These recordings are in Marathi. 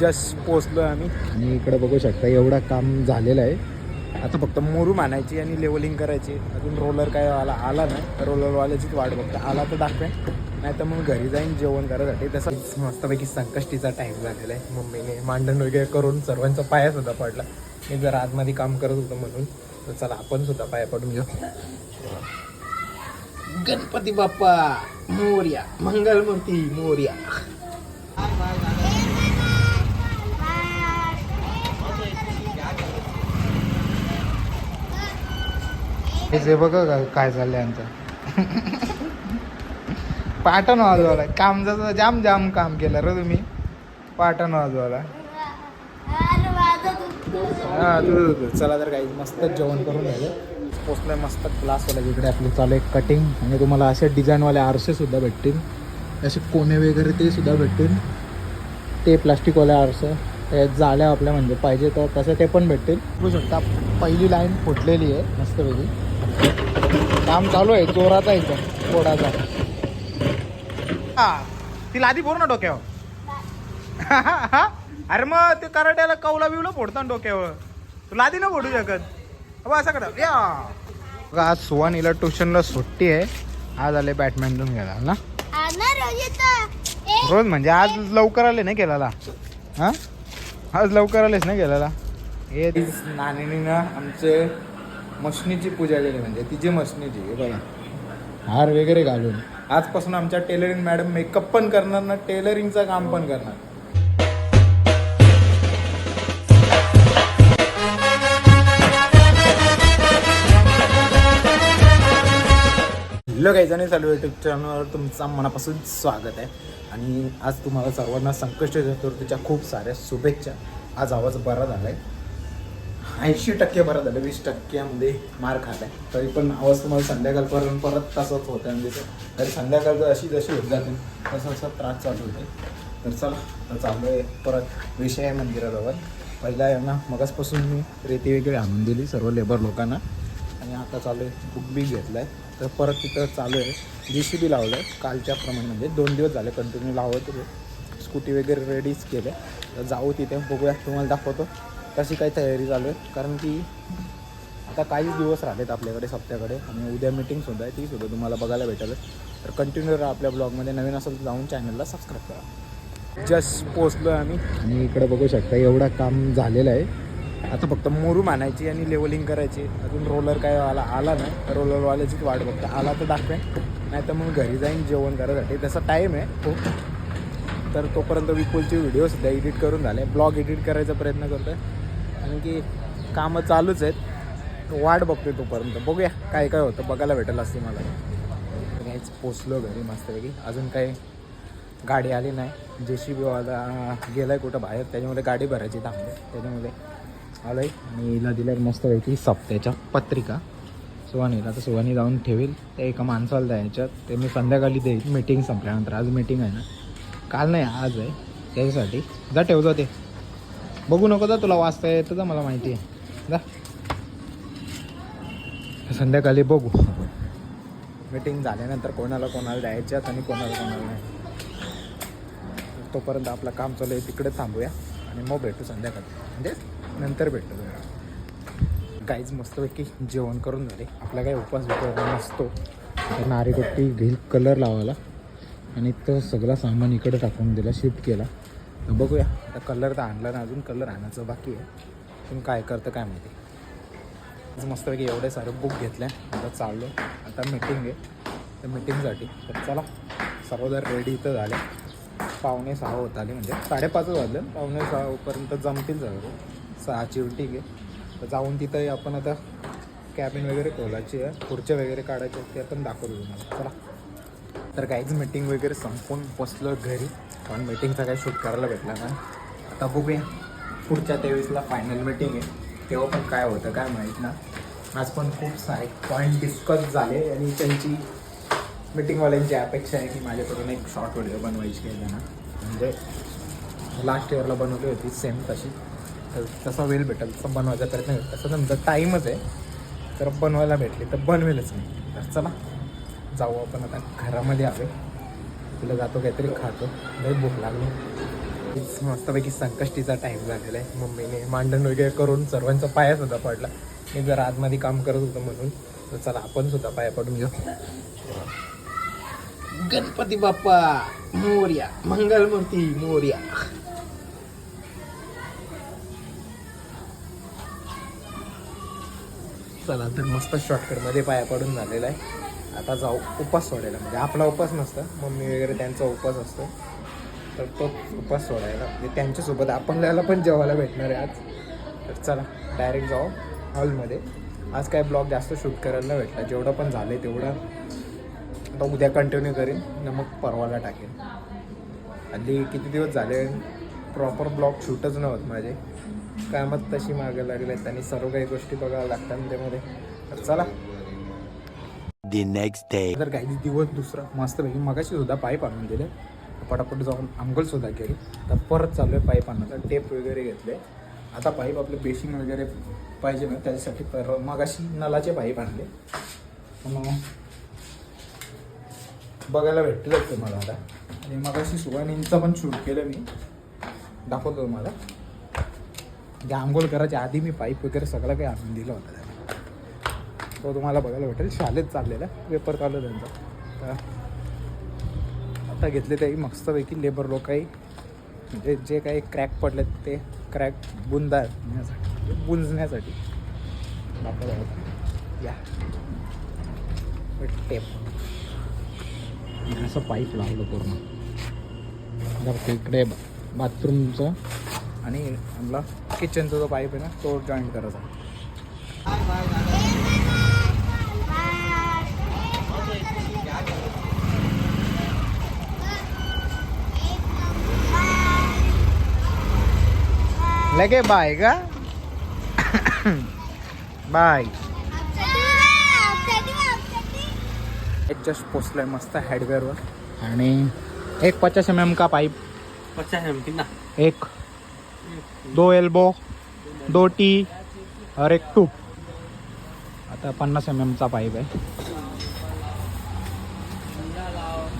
जस्ट पोचलो आम्ही. आणि इकडे बघू शकता एवढं काम झालेलं आहे. आता फक्त मोरू आणायची आणि लेवलिंग करायची. अजून रोलर काय आला आला नाही. रोलरवाल्याचीच वाट बघता. आला तर दाखवेन. नाही तर मग घरी जाईन जेवण करायसाठी. तसं मस्तपैकी संकष्टीचा टाईम झालेला आहे. मम्मीने मांडण वगैरे करून सर्वांचा पाया सुद्धा पडला. मी जर आतमध्ये काम करत होतो म्हणून तर चला आपण सुद्धा पाया पडून घेऊ. गणपती बाप्पा मोर्या. मंगलमूर्ती मोर्या. हे बघा का काय चाललंय आमचं. पाटण वाजवाला काम जसं जाम जाम काम केलं रे तुम्ही. पाटण वाजवाला हा तुझं चला तर काही मस्त जेवण करून घ्यायचं. पोचलोय मस्त क्लासवाला जिकडे आपली चालू आहे कटिंग आणि तुम्हाला असे डिझाईनवाले आरसे सुद्धा भेटतील. असे कोणे वगैरे ते सुद्धा भेटतील. ते प्लास्टिकवाले आरसे. ते जाळ्या आपल्या म्हणजे पाहिजे तर तसं ते पण भेटतील. बघू शकता पहिली लाईन फुटलेली आहे मस्तपैकी. काम चालू आहे जोराचा एकदम पोडाचा हा ती लादी बोर ना डोक्यावर. अरे मग ते कराट्याला कौला बिवला फोडता ना डोक्यावर. तू लादी ना फोडू शकत. अबा असं करा. या. बघा, आज सुवानीला ट्युशनला सुट्टी आहे. आज आले बॅडमिंटन घ्यायला ना? रोज म्हणजे आज लवकर आले ना गेलाला हा? आज लवकर आलेस ना गेलाला हे नानीने ना आमचे मशनीची पूजा केली म्हणजे तिची मशनीची हे बघा. हार वगैरे घालून. आजपासून आमच्या टेलरिंग मॅडम मेकअप पण करणार ना टेलरिंगचं काम पण करणार. हॅलो काही जणी चालू युट्यूब चॅनलवर तुमचं मनापासून स्वागत आहे. आणि आज तुम्हाला सर्वांना संकष्ट चतुर्थीच्या खूप साऱ्या शुभेच्छा. आज आवाज बरा झाला आहे ऐंशी टक्के बरं झालं वीस टक्क्यामध्ये मार खालाय तरी पण आवाज तुम्हाला संध्याकाळपर्यंत परत तसंच होतं म्हणजे तरी तरी जर अशी जशी होत जाते तसं असं त्रास चालू होते तर चला तर चालू आहे परत विषय आहे मंदिराजवळ. पहिला यांना मगासपासून मी रेती वगैरे आणून दिली सर्व लेबर लोकांना. आणि आता चालू आहे बुक बी घेतलं आहे तर परत तिथं चालू आहे जी सी बी लावलं आहे कालच्या प्रमाणे म्हणजे दोन दिवस झाले कंटिन्यू लावत स्कूटी वगैरे रेडीच केले तर जाऊ तिथे बघूया तुम्हाला दाखवतो. कशी काही तयारी चालू आहे. कारण की आता काहीच दिवस राहिलेत आपल्याकडे सप्त्याकडे आणि उद्या मीटिंगसुद्धा आहे ती सुद्धा तुम्हाला बघायला भेटेल. तर कंटिन्यू राहा आपल्या ब्लॉगमध्ये नवीन असेल तर जाऊन चॅनलला सबस्क्राईब करा. जस्ट पोचलो आहे आम्ही. आणि इकडे बघू शकता एवढं काम झालेलं आहे. आता फक्त मोरू आणायची आणि लेवलिंग करायची. अजून रोलर काय आला आला नाही. रोलरवाल्याचीच वाट बघता. आला तर दाखवेन. नाही तर मग घरी जाईन जेवण करायसाठी. तसा टाईम आहे. खूप तर तोपर्यंत विपुलचे व्हिडिओ सुद्धा एडिट करून झाले. ब्लॉग एडिट करायचा प्रयत्न करतो आहे कारण की कामं चालूच आहेत. वाट बघतोय तोपर्यंत. बघूया काय काय होतं. बघायला भेटेल असते मला काहीच पोचलो घरी मस्तपैकी. अजून काही गाडी आली नाही. जे सी बीवाला गेला आहे कुठं बाहेर. त्याच्यामुळे गाडी भरायची थांबते त्याच्यामुळे आलं आहे आणि हिला दिल्यावर मस्तपैकी सप्त्याच्या पत्रिका. सुवानीला तर सुवानी जाऊन ठेवेल. ते एका माणसाला द्यायच्यात ते मी संध्याकाळी देईल. मीटिंग संपल्यानंतर. आज मीटिंग आहे ना. काल नाही आज आहे. त्याच्यासाठी. जा ठेवतो ते. बघू नको जा तुला वाचता येतं जा मला माहिती आहे. जा. संध्याकाळी बघू. मीटिंग झाल्यानंतर कोणाला कोणाला द्यायच्यात आणि कोणाला कोणाला नाही. तोपर्यंत आपलं काम चालू आहे तिकडे थांबूया आणि मग भेटू संध्याकाळी. म्हणजे नंतर भेटू. जरा काहीच मस्तपैकी जेवण करून झाले. आपला काही उपवास वगैरे नसतो तर घेईल कलर लावायला आणि तो सगळा सामान इकडे टाकून दिला शिफ्ट केला. बघूया. आता कलर तर आणला ना अजून कलर आणायचं बाकी आहे. पण काय करतं काय माहिती. आज मस्तपैकी एवढे सारे बुक घेतले. आता चाललो. आता मीटिंग आहे. त्या मीटिंगसाठी तर चला सर्वजण रेडी इथं झाले. पावणे सहा होत आले म्हणजे. साडेपाचच वाजले. पावणे सहापर्यंत जमतील सगळं. सहाची ठीक आहे. तर जाऊन तिथंही आपण आता कॅबिन वगैरे खोलायची आहे. खुर्च्या वगैरे काढायच्या आहेत, ते आपण दाखवतो तुम्हाला. चला. तर काहीच मीटिंग वगैरे संपून बसलो घरी. कारण मीटिंगचा काही शूट करायला भेटला नाही. आता बघूया. पुढच्या तेवीसला फायनल मीटिंग आहे. तेव्हा पण काय होतं काय माहीत ना. आज पण खूप सारे पॉईंट डिस्कस झाले आणि त्यांची मीटिंगवाल्यांची अपेक्षा आहे की माझ्याकडून एक शॉर्ट व्हिडिओ बनवायची आहे त्यांना. म्हणजे लास्ट इयरला बनवली होती सेम तशी. तर तसा वेळ भेटेल. तसं बनवायचा प्रयत्न तसं नंतर टाईमच आहे. तर बनवायला भेटली. तर बनवेलच मी. तर चला. जाऊ आपण आता घरामध्ये आलो तुला जातो काहीतरी खातो. लई भूक लागली. मस्तपैकी संकष्टीचा टाईम झालेला आहे. मम्मीने मांडण वगैरे करून सर्वांचा पाया सुद्धा पडला. मी जर आतमध्ये काम करत होतो म्हणून. तर चला आपण सुद्धा पाया पडून घेऊ. गणपती बाप्पा मोर्या मंगलमूर्ती मोर्या. चला तर मस्त शॉर्टकटमध्ये पाया पडून झालेला आहे. आता जाऊ उपास सोडायला. म्हणजे आपला उपास नसतं मम्मी वगैरे त्यांचा उपास असतो. तर तो उपास सोडायला. म्हणजे त्यांच्यासोबत आपल्याला पण जेवायला भेटणार आहे आज. तर चला डायरेक्ट जाऊ हॉलमध्ये आज काय ब्लॉग जास्त शूट करायला भेटला. जेवढं पण झालं आहे तेवढं आता उद्या कंटिन्यू करेन आणि मग परवाला टाकेन. हल्ली किती दिवस झाले? प्रॉपर ब्लॉग शूटच नव्हत माझे. कामात तशी मागे लागले आहेत आणि सर्व काही गोष्टी बघाव्या लागतात त्यामध्ये. तर चला the नेक्स्ट डे तर काही दिवस दुसरा. मस्तपैकी मगाशी सुद्धा पाईप आणून दिले. पटापट जाऊन अंघोळ सुद्धा केली. तर परत चालू आहे पाईप आणायचा टेप वगैरे घेतले. आता पाईप आपले बेसिंग वगैरे पाहिजे ना त्याच्यासाठी पर मगाशी नलाचे पाईप आणले. मग बघायला भेटलं तुम्हाला आता. आणि मगाशी सुवानींचं पण शूट केलं मी. दाखवतो तुम्हाला. म्हणजे जे आंघोळ करायच्या आधी मी पाईप वगैरे सगळं काही आणून दिलं होतं. तो तुम्हाला बघायला भेटेल. शाळेत चाललेला पेपर चालू त्यांचा. तर आता घेतले ते मस्तपैकी लेबर लोकही म्हणजे जे काही क्रॅक पडलेत ते क्रॅक बुंदण्यासाठी बुंजण्यासाठी. या. टेप असं पाईप लावलं पूर्ण. इकडे बाथरूमचं आणि आपला किचनचा जो पाईप आहे ना तो जॉईंट करायचा. लगे बाय का बाय एक जस्ट पोचलाय मस्त हार्डवेअरवर आणि एक पचास एम एम का पाईप पचास एम कितना एक. दो एल्बो दो टी और एक टूप आता पन्नास एम एमचा पाईप आहे.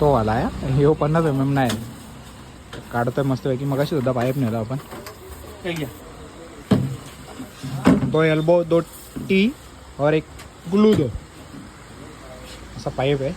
तो आला आहे. हे पन्नास एम एम नाही. काढतोय मस्तपैकी. मगाशी सुद्धा पाईप नेला आपण. दो एल्बो दो टी और एक ग्लू दो. असा पाईप आहे.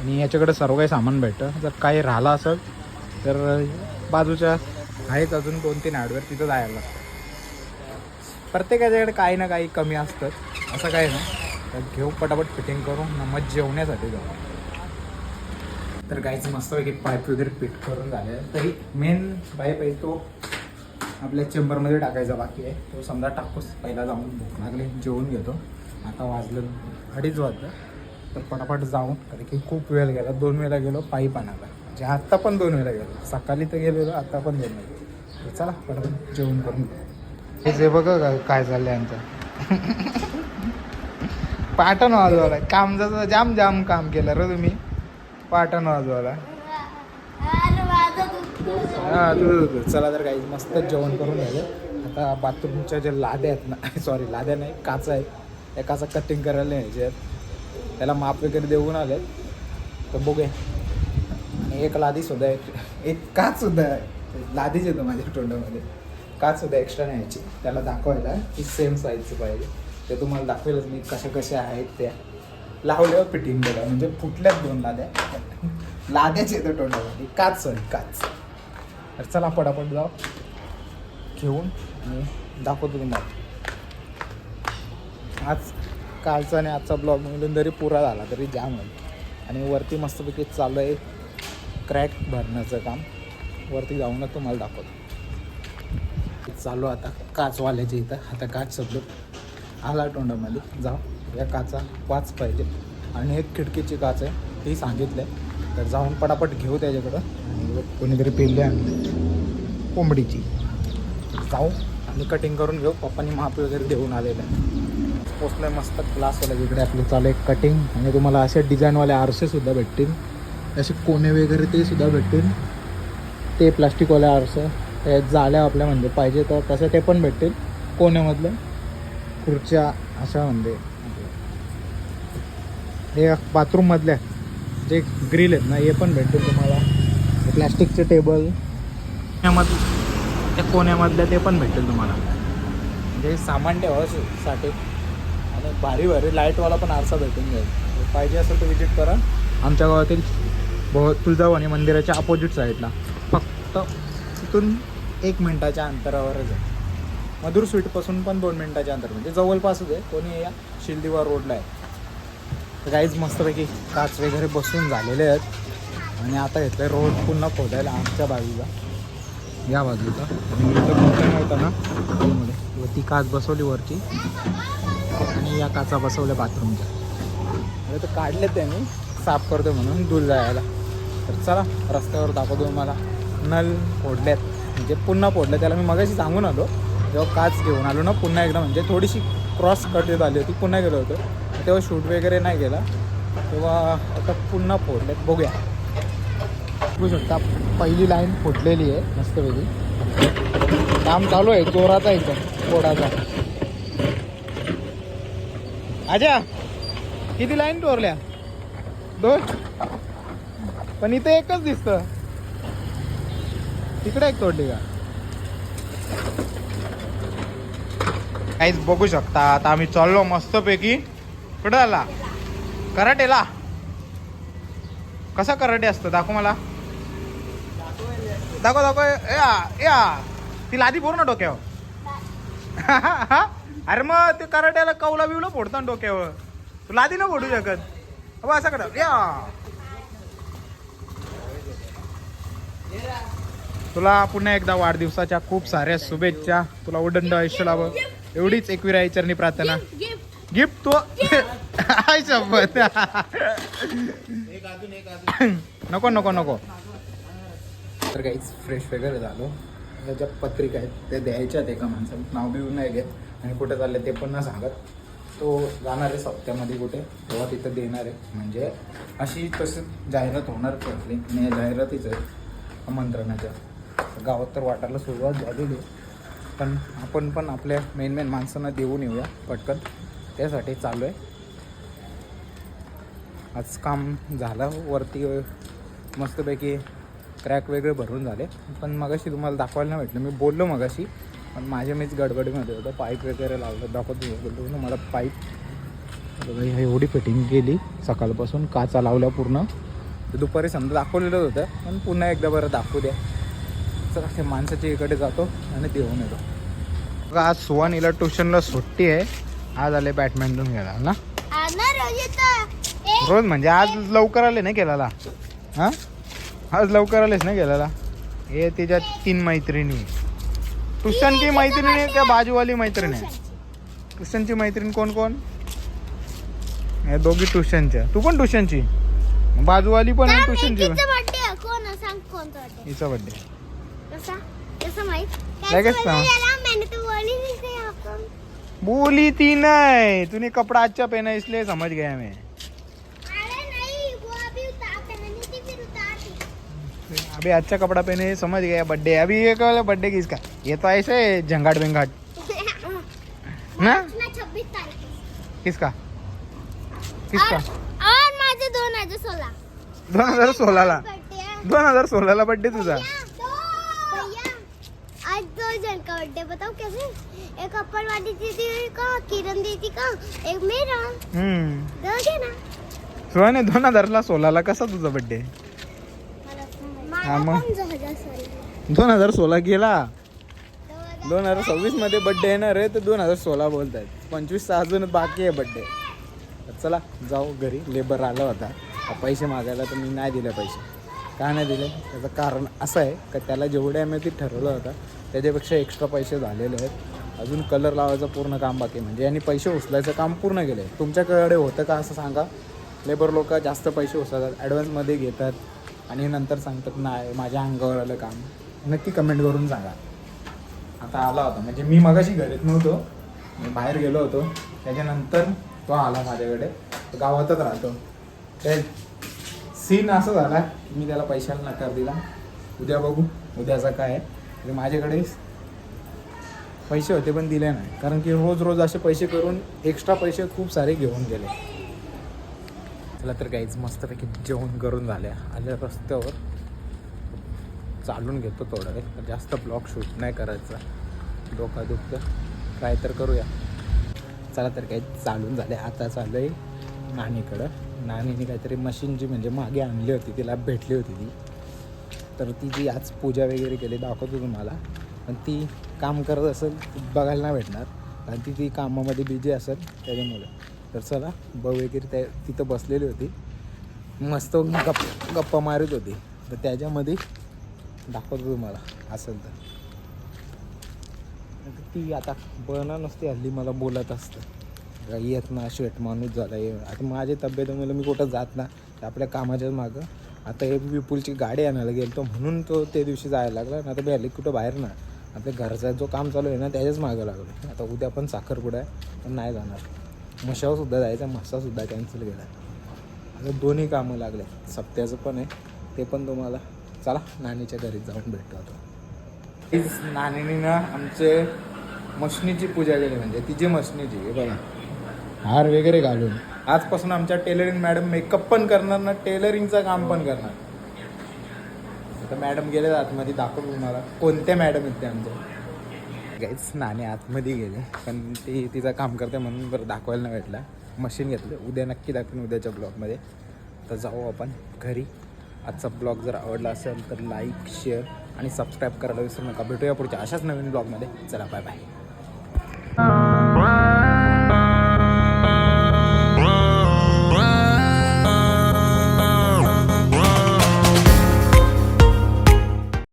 आणि याच्याकडे सर्व काही सामान भेटतं. जर काही राहिलं असेल तर बाजूच्या आहेत अजून दोन तीन हार्डवेअर तिथं जायला लागतं. प्रत्येकाच्याकडे काही ना काही कमी असतं. असं काही नाही. तर घेऊ पटापट फिटिंग करून मग जेवण्यासाठी जाऊ. तर काहीच मस्तपैकी पाईप वगैरे फिट करून झाले. तरी मेन पाईप आहे तो आपल्या चेंबरमध्ये टाकायचा बाकी आहे. तो समजा टाकूस पहिला जाऊन भूक लागले जेवून घेतो. आता वाजलं अडीच वाजलं तर पटापट जाऊन कारण की खूप वेळ गेला. दोन वेळा गेलो पायी पाण्याला म्हणजे आत्ता पण दोन वेळा गेलो. सकाळी तर गेलेलो आत्ता पण दोन वेळा तर चला पटापट जेवण करून हे जे बघा काय झालं यांचं पाटण वाजवाला काम जसं जाम जाम काम केलं रे तुम्ही. पाटण वाजवाला हा चला तर काही मस्त जेवण करून घ्यायचं. आता बाथरूमच्या ज्या लाद्या आहेत ना सॉरी लाद्या नाही काचा आहेत. त्या काचा कटिंग करायला न्यायचे आहेत. त्याला माप वगैरे देऊन आले तर बघूया. आणि एक लादी सुद्धा आहे एक काच सुद्धा आहे. लादीच येतं माझ्या तोंडामध्ये. काच सुद्धा एक्स्ट्रा न्यायची. त्याला दाखवायला की सेम साईजचं पाहिजे. ते तुम्हाला दाखवेलच मी कशा कशा आहेत त्या. लावल्यावर फिटिंग केलं म्हणजे फुटल्याच दोन लाद्या. लाद्याच येतं तोंडामध्ये. काच सॉरी काच. तर चला पटापट जाऊ. घेऊन आणि दाखवतो तुम्हाला. आज कालचा आणि आजचा ब्लॉग मिळून जरी पुरा झाला तरी जाम होईल. आणि वरती मस्तपैकी चालू आहे क्रॅक भरण्याचं काम. वरती जाऊनच तुम्हाला दाखवतो. चालू आता काचवाल्याच्या इथं. आता काच सगळं आला तोंडामध्ये. जाऊ या काचा वाच पाहिजे. आणि एक खिडकीची काच आहे. ती सांगितलं आहे तर जाऊन पटापट घेऊ त्याच्याकडं. कोणीतरी पेरले आणले कोंबडीची. जाऊ. आणि कटिंग करून घेऊ. पप्पानी माप वगैरे देऊन आलेलं आहे. पोचलं मस्त क्लासवाल्या इकडे आपलं चालू आहे कटिंग आणि तुम्हाला असे डिझाईनवाले आरसे सुद्धा भेटतील. असे कोणे वगैरे ते सुद्धा भेटतील. ते प्लास्टिकवाले आरसे. ते जाळ्या आपल्या म्हणजे पाहिजे तर तसं ते पण भेटतील. कोण्यामधलं? खुर्च्या अशा म्हणजे. हे बाथरूममधल्या जे ग्रिल आहेत ना हे पण भेटतील तुम्हाला. प्लॅस्टिकचे टेबल. त्या कोण्यामधल्या ते पण भेटेल तुम्हाला. म्हणजे सामान ठेवासाठी आणि भारी भारी लाईटवाला पण आरसा भेटून जाईल. पाहिजे असेल तर विजिट करा. आमच्या गावातील ब तुळजाभवानी मंदिराच्या अपोजिट साईडला फक्त तिथून एक मिनटाच्या अंतरावरच आहे. मधुर स्वीटपासून पण दोन मिनटाच्या अंतर म्हणजे जवळपासच आहे. कोणी या शिलदिवा रोडला आहे. तर काहीच मस्तपैकी काच वगैरे बसून झालेले आहेत. आणि आता घेतलं रोड पुन्हा खोदायला आमच्या बाजूला. या बाजूला. आणि इथं ना त्यामुळे काच बसवली वरची आणि या काचा बसवल्या बाथरूमच्या. अरे तर काढले त्यांनी साफ करतो म्हणून दूर जायला तर चला रस्त्यावर दाखवतो मला नल फोडल्यात म्हणजे पुन्हा फोडलं त्याला मी मगाशी सांगून आलो. जेव्हा काच घेऊन आलो ना पुन्हा एकदा म्हणजे थोडीशी क्रॉस कट येत आली होती. पुन्हा गेलो होतो. तेव्हा शूट वगैरे नाही गेला तेव्हा आता पुन्हा फोडल्यात बघूया. बघू शकता. पहिली लाईन फुटलेली आहे मस्तपैकी. काम चालू आहे जोराचा इथं फोडाचा अच्छा किती लाईन तोरल्या दोन. पण इथे एकच दिसत. तिकडे एक तोडली का? काहीच बघू शकता आता आम्ही चाललो मस्तपैकी. कुठं आला? कराटेला. कसा कराटे असतं? दाखव मला. दाखव दाखव. या या ती लादी पूर्ण डोक्यावर. अरे मग ते कराट्याला कौला बिवला फोडतो ना डोक्यावर. तू लादी ना फोडू शकत. अबा असं करा. या तुला पुन्हा एकदा वाढदिवसाच्या खूप साऱ्या शुभेच्छा. तुला उदंड आयुष्य लावं एवढीच एकविरा चरणी प्रार्थना. गिफ्ट तो. आय शब्द नको नको नको. तर काहीच फ्रेश वगैरे झालो. त्याच्या पत्रिका आहेत त्या द्यायच्या आहेत एका माणसाला. नाव बिव नाही घेत. आणि कुठे चालले ते पण नाही सांगत. तो जाणार आहे सप्त्यामध्ये कुठे. तेव्हा तिथं देणार आहे. म्हणजे अशी तसं जाहिरात होणार पडली आणि या जाहिरातीच आहे. आमंत्रणाच्या. गावात तर वाटायला सुरुवात झालेली आहे. पण आपण पण आपल्या मेन मेन माणसांना देऊन येऊया. पटकन. त्यासाठी चालू आहे. आज काम झालं. वरती मस्तपैकी क्रॅक वेगळे भरून झाले. पण मगाशी तुम्हाला दाखवायला नाही भेटलं. मी बोललो मगाशी पण माझ्या मीच गडबडीमध्ये होतं. पाईप वगैरे लावलं दाखवतो मला पाईप ह्या एवढी फिटिंग केली सकाळपासून. काचा लावल्या पूर्ण. तर दुपारी समजा दाखवलेलं होतं पण पुन्हा एकदा बरं दाखवू द्या. चला ते माणसाच्या इकडे जातो आणि देऊन येतो. बघा आज सुवानीला ट्युशनला सुट्टी आहे. आज आले बॅडमिंटन खेळायला ना? रोज म्हणजे आज लवकर आले ना केलाला हां? आज लवकर आलेस ना गेल्याला हे त्याच्या तीन मैत्रिणी. ट्युशन की मैत्रिणी आहे का बाजूवाली मैत्रीण. आहे ट्युशनची मैत्रीण कोण कोण? हे दोघी ट्युशनच्या. तू पण ट्युशनची? बाजूवाली पण आहे. ट्युशनची हिचा. बर्थडे बोली ती नाही तूने कपड़ा अच्छा पहना इसलिए समझ गया मैं अरे नहीं वो अभी उतार पहनी थी फिर उतार दी अभी अच्छा कपड़ा पहने समझ गया बर्थडे अभी ये कल बर्थडे किसका? ये तो ऐसे झंगाट बिंगाट। ना. किसका? किसका? और माझे दोन हजार सोळा दोन हजार सोळाला बर्थडे दोन हजार सोळाला बर्थडे तुझा? भैया आज दो जन का बर्थडे बताओ कैसे? एक अप्पल वाली दीदी का किरण दीदी का एक मेरा। हम्म। दोगे ना सोळाने दोन हजारला सोळाला कसा तुझा बर्थडे मग. दोन हजार सोळा गेला दोन हजार सव्वीसमध्ये बर्थडे येणार आहे तर दोन हजार सोळा बोलतायत. पंचवीस अजून बाकी आहे बर्थडे चला जाऊ घरी. लेबर आला होता. पैसे मागायला तर मी नाही दिले पैसे. का नाही दिले? त्याचं कारण असं आहे का त्याला जेवढ्या एम ते ठरवलं होतं त्याच्यापेक्षा एक्स्ट्रा पैसे झालेले आहेत. अजून कलर लावायचं पूर्ण काम बाकी. म्हणजे यांनी पैसे उचलायचं काम पूर्ण केलं आहे तुमच्याकडे होतं का असं सांगा. लेबर लोक जास्त पैसे उचलतात. ॲडव्हान्समध्ये घेतात. आणि नंतर सांगतात नाही माझ्या अंगावर आलं काम. नक्की कमेंट करून सांगा. आता आला होता. म्हणजे मी मगाशी घरीत नव्हतो. मी बाहेर गेलो होतो. त्याच्यानंतर तो आला माझ्याकडे. तो गावातच राहतो. ते सीन असं झाला मी त्याला पैशाला नकार दिला. उद्या बघू. उद्याचा काय आहे? म्हणजे माझ्याकडे पैसे होते पण दिले नाही. कारण की रोज रोज असे पैसे करून एक्स्ट्रा पैसे खूप सारे घेऊन गेले. चला तर काहीच मस्तपैकी जेवण करून झाले. आल्या रस्त्यावर. चालून घेतो थोडा वेळ. जास्त ब्लॉक शूट नाही करायचा. डोका दुखतं काय तर करूया. चला तर काही चालून झाले. आता चालू आहे नानीकडं. नानीने काहीतरी मशीन जी म्हणजे मागे आणली होती तिला भेटली होती ती. तर ती जी आज पूजा वगैरे केली दाखवतो तुम्हाला. पण ती काम करत असेल बघायला नाही भेटणार. कारण ती ती कामामध्ये बिझी असेल त्याच्यामुळे. तर चला ब वगैरे त्या तिथं बसलेली होती. मस्त गप गप्पा मारत होती. तर त्याच्यामध्ये दाखवतो तुम्हाला असेल तर. ती आता बना नसते हल्ली मला बोलत असतं. येत ना शेट माणूस झाला हे. आता माझी तब्येतीमुळे मी कुठं जात ना आपल्या कामाच्याच मागं. आता हे विपुलची गाडी आणायला गेलो म्हणून तो ते दिवशी जायला लागला. ना आता मी हल्ली कुठं बाहेर ना आपल्या घरचा जो काम चालू आहे ना त्याच्याच मागं लागलो. आता उद्या पण साखरपुडा आहे पण नाही जाणार. मशावसुद्धा जायचा मसासुद्धा कॅन्सल केला आता दोन्ही कामं लागले सप्त्याचं पण आहे ते पण तुम्हाला चला नानीच्या घरी जाऊन भेटतो आता. तीच नानीने ना आमचे मशनीची पूजा केली म्हणजे तिची मशनीची हे बघा. हार वगैरे घालून. आजपासून आमच्या टेलरिंग मॅडम मेकअप पण करणार ना टेलरिंगचं काम पण करणार. आता मॅडम गेले आतमध्ये दाखवतो तुम्हाला. कोणत्या मॅडम आहेत ते आमच्या काहीच नाणे आतमध्ये गेले. पण ती तिचं काम करते म्हणून बरं दाखवायला नाही भेटला. मशीन घेतलं. उद्या नक्की दाखवून उद्याच्या ब्लॉगमध्ये तर जाऊ आपण घरी. आजचा ब्लॉग जर आवडला असेल तर लाईक शेअर आणि सबस्क्राईब करायला विसरू नका. भेटूया पुढच्या अशाच नवीन ब्लॉगमध्ये चला बाय बाय